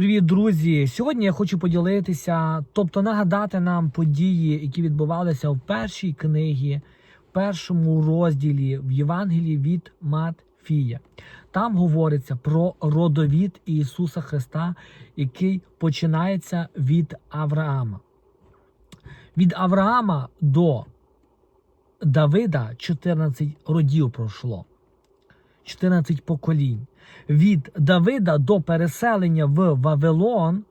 Привіт, друзі! Сьогодні я хочу поділитися, тобто нагадати нам події, які відбувалися в першій книгі, в першому розділі в Євангелії від Матфія. Там говориться про родовід Ісуса Христа, який починається від Авраама. Від Авраама до Давида 14 родів пройшло. 14 поколінь. Від Давида до переселення в Вавилон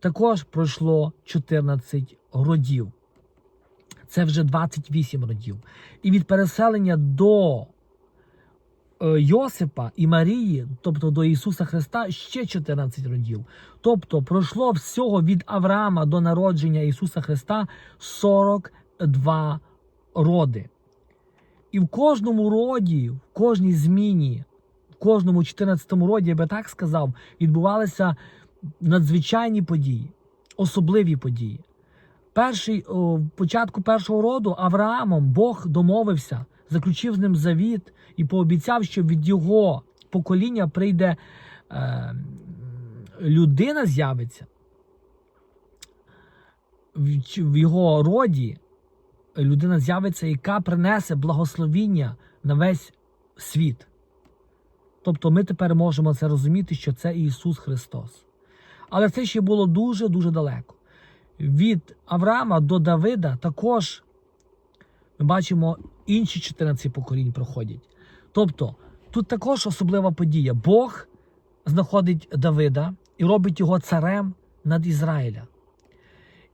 також пройшло 14 родів. Це вже 28 родів. І від переселення до е, Йосипа і Марії, тобто до Ісуса Христа, ще 14 родів. Тобто пройшло всього від Авраама до народження Ісуса Христа 42 роди. І в кожному роді, в кожній зміні, в кожному 14-му роді, я би так сказав, відбувалися надзвичайні події, особливі події. Перший, о, початку першого роду Авраамом Бог домовився, заключив з ним завіт і пообіцяв, що від його покоління прийде е, людина, з'явиться в, в його роді людина з'явиться, яка принесе благословіння на весь світ. Тобто ми тепер можемо це розуміти, що це Ісус Христос. Але це ще було дуже-дуже далеко. Від Авраама до Давида також ми бачимо інші 14 поколінь проходять. Тобто, тут також особлива подія. Бог знаходить Давида і робить його царем над Ізраїля.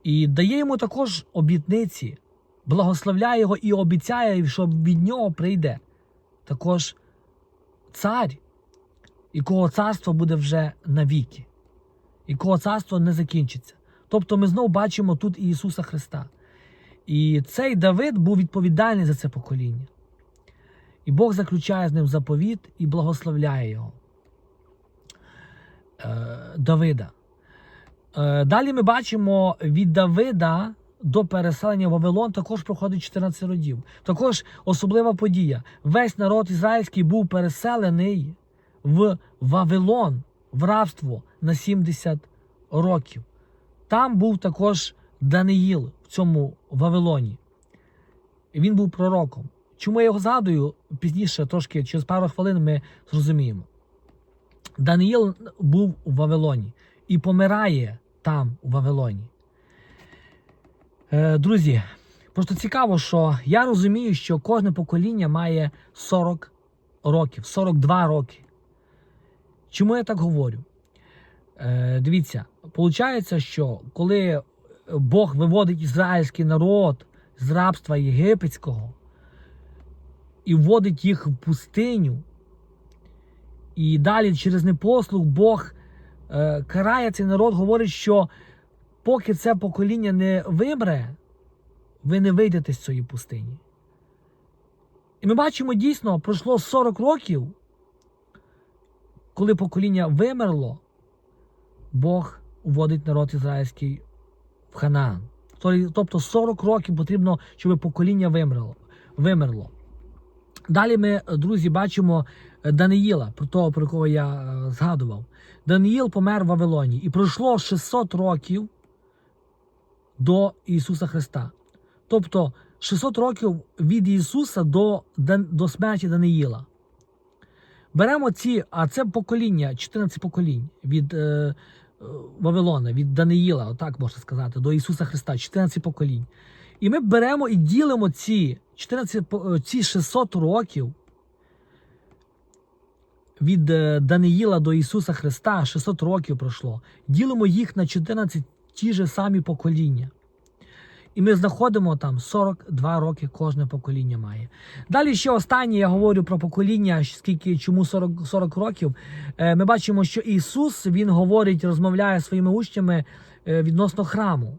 І дає йому також обітниці, благословляє його і обіцяє, що від нього прийде також цар, якого царство буде вже навіки, якого царство не закінчиться. Тобто ми знову бачимо тут і Ісуса Христа. І цей Давид був відповідальний за це покоління. І Бог заключає з ним заповіт і благословляє його. Е, Давида. Е, Далі ми бачимо від Давида до переселення в Вавилон також проходить 14 родів. Також особлива подія. Весь народ ізраїльський був переселений в Вавилон, в рабство на 70 років. Там був також Даниїл в цьому Вавилоні. Він був пророком. Чому я його згадую пізніше, трошки через пару хвилин ми зрозуміємо. Даниїл був у Вавилоні і помирає там, у Вавилоні. Е, друзі, просто цікаво, що я розумію, що кожне покоління має 40 років, 42 роки. Чому я так говорю? Е, дивіться, виходить, що коли Бог виводить ізраїльський народ з рабства єгипетського і вводить їх в пустиню, і далі через непослух Бог е, карає цей народ, говорить, що поки це покоління не вибере, ви не вийдете з цієї пустині. І ми бачимо дійсно, пройшло 40 років, коли покоління вимерло, Бог уводить народ ізраїльський в Ханаан. Тобто 40 років потрібно, щоб покоління вимерло. вимерло. Далі ми, друзі, бачимо Даниїла, про того, про кого я е, згадував. Даниїл помер в Вавилоні, і пройшло 600 років до Ісуса Христа. Тобто 600 років від Ісуса до, до смерті Даниїла. Беремо ці, а це покоління, 14 поколінь від е, е, Вавилона, від Даниїла, отак можна сказати, до Ісуса Христа, 14 поколінь. І ми беремо і ділимо ці 14, е, ці 600 років від е, Даниїла до Ісуса Христа, 600 років пройшло. Ділимо їх на 14 ті ж самі покоління. І ми знаходимо там 42 роки кожне покоління має. Далі ще останнє я говорю про покоління, скільки чому 40, 40 років. Е, Ми бачимо, що Ісус Він говорить, розмовляє своїми учнями е, відносно храму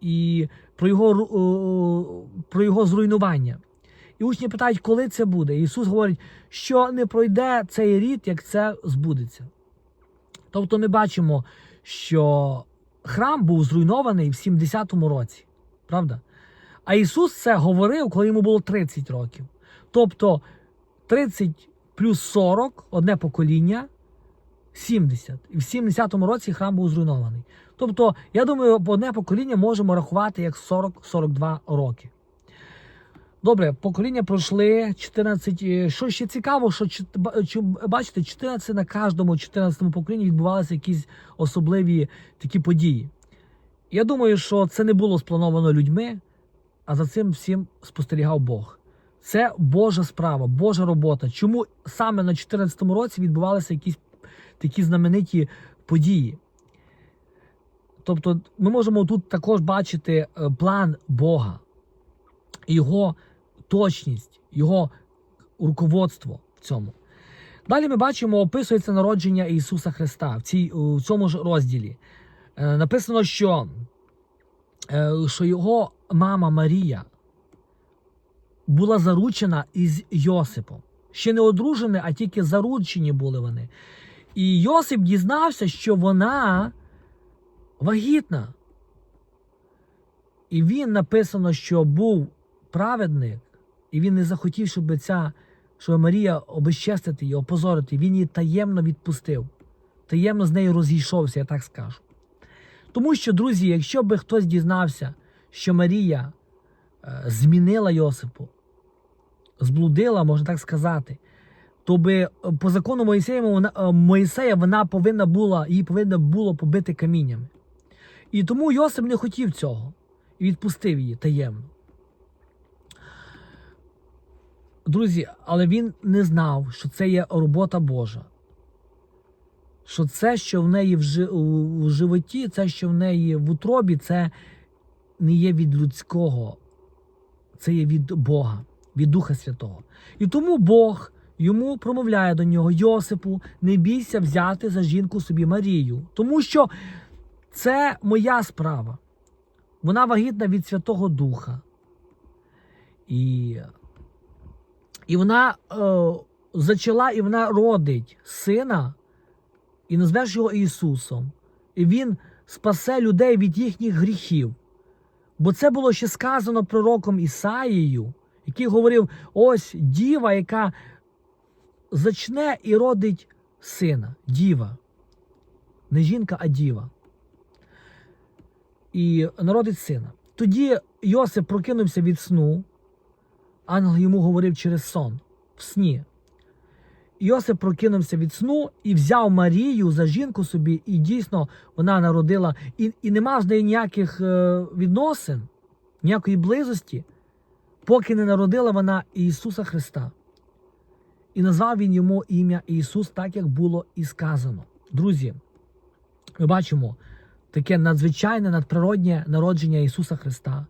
і про його, о, про його зруйнування. І учні питають, коли це буде. Ісус говорить, що не пройде цей рід, як це збудеться. Тобто ми бачимо, що храм був зруйнований в 70-му році. Правда? А Ісус це говорив, коли йому було 30 років. Тобто 30 плюс 40, одне покоління, 70. І в 70-му році храм був зруйнований. Тобто, я думаю, одне покоління можемо рахувати як 40-42 роки. Добре, покоління пройшли 14. е, Що ще цікаво, що бачите, 14 на кожному 14 поколінні відбувалися якісь особливі такі події. Я думаю, що це не було сплановано людьми, а за цим всім спостерігав Бог. Це Божа справа, Божа робота. Чому саме на 14-му році відбувалися якісь такі знамениті події? Тобто, ми можемо тут також бачити е, план Бога, його точність, його руководство в цьому. Далі ми бачимо, описується народження Ісуса Христа в, цій, у цьому ж розділі. Е, написано, що, е, що його мама Марія була заручена із Йосипом. Ще не одружені, а тільки заручені були вони. І Йосип дізнався, що вона вагітна. І він написано, що був праведник, і він не захотів, щоб ця, щоб Марія обезчестити її, опозорити. Він її таємно відпустив. Таємно з нею розійшовся, я так скажу. Тому що, друзі, якщо би хтось дізнався, що Марія е, змінила Йосипу, зблудила, можна так сказати, то би е, по закону Моїсея вона, е, Моїсея вона повинна була, її повинна було побити каміннями. І тому Йосип не хотів цього і відпустив її таємно. Друзі, але він не знав, що це є робота Божа. Що це, що в неї в, жи- у животі, це, що в неї в утробі, це не є від людського, це є від Бога, від Духа Святого. І тому Бог йому промовляє до нього Йосипу, не бійся взяти за жінку собі Марію, тому що це моя справа. Вона вагітна від Святого Духа. І, і вона е, зачала, і вона родить сина, і назвеш його Ісусом. І Він спасе людей від їхніх гріхів. Бо це було ще сказано пророком Ісаїю, який говорив: ось діва, яка зачне і родить сина, діва. Не жінка, а діва. І народить сина. Тоді Йосип прокинувся від сну. Ангел йому говорив через сон в сні. Йосип прокинувся від сну і взяв Марію за жінку собі, і дійсно вона народила, і, і нема з нею ніяких е, відносин, ніякої близості, поки не народила вона Ісуса Христа. І назвав він йому ім'я Ісус, так як було і сказано. Друзі, ми бачимо таке надзвичайне надприроднє народження Ісуса Христа,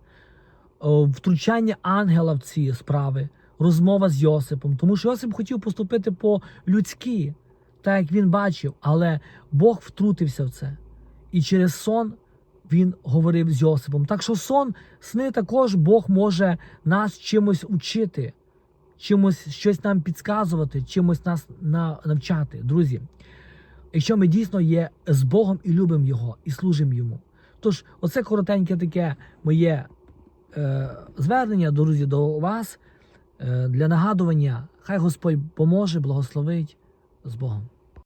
втручання ангела в ці справи, розмова з Йосипом. Тому що Йосип хотів поступити по-людськи, так як він бачив, але Бог втрутився в це. І через сон він говорив з Йосипом. Так що сон, сни також Бог може нас чимось учити, чимось щось нам підказувати, чимось нас навчати. Друзі, якщо ми дійсно є з Богом і любимо Його, і служимо Йому. Тож, оце коротеньке таке моє е, звернення, друзі, до вас е, для нагадування. Хай Господь поможе, благословить з Богом.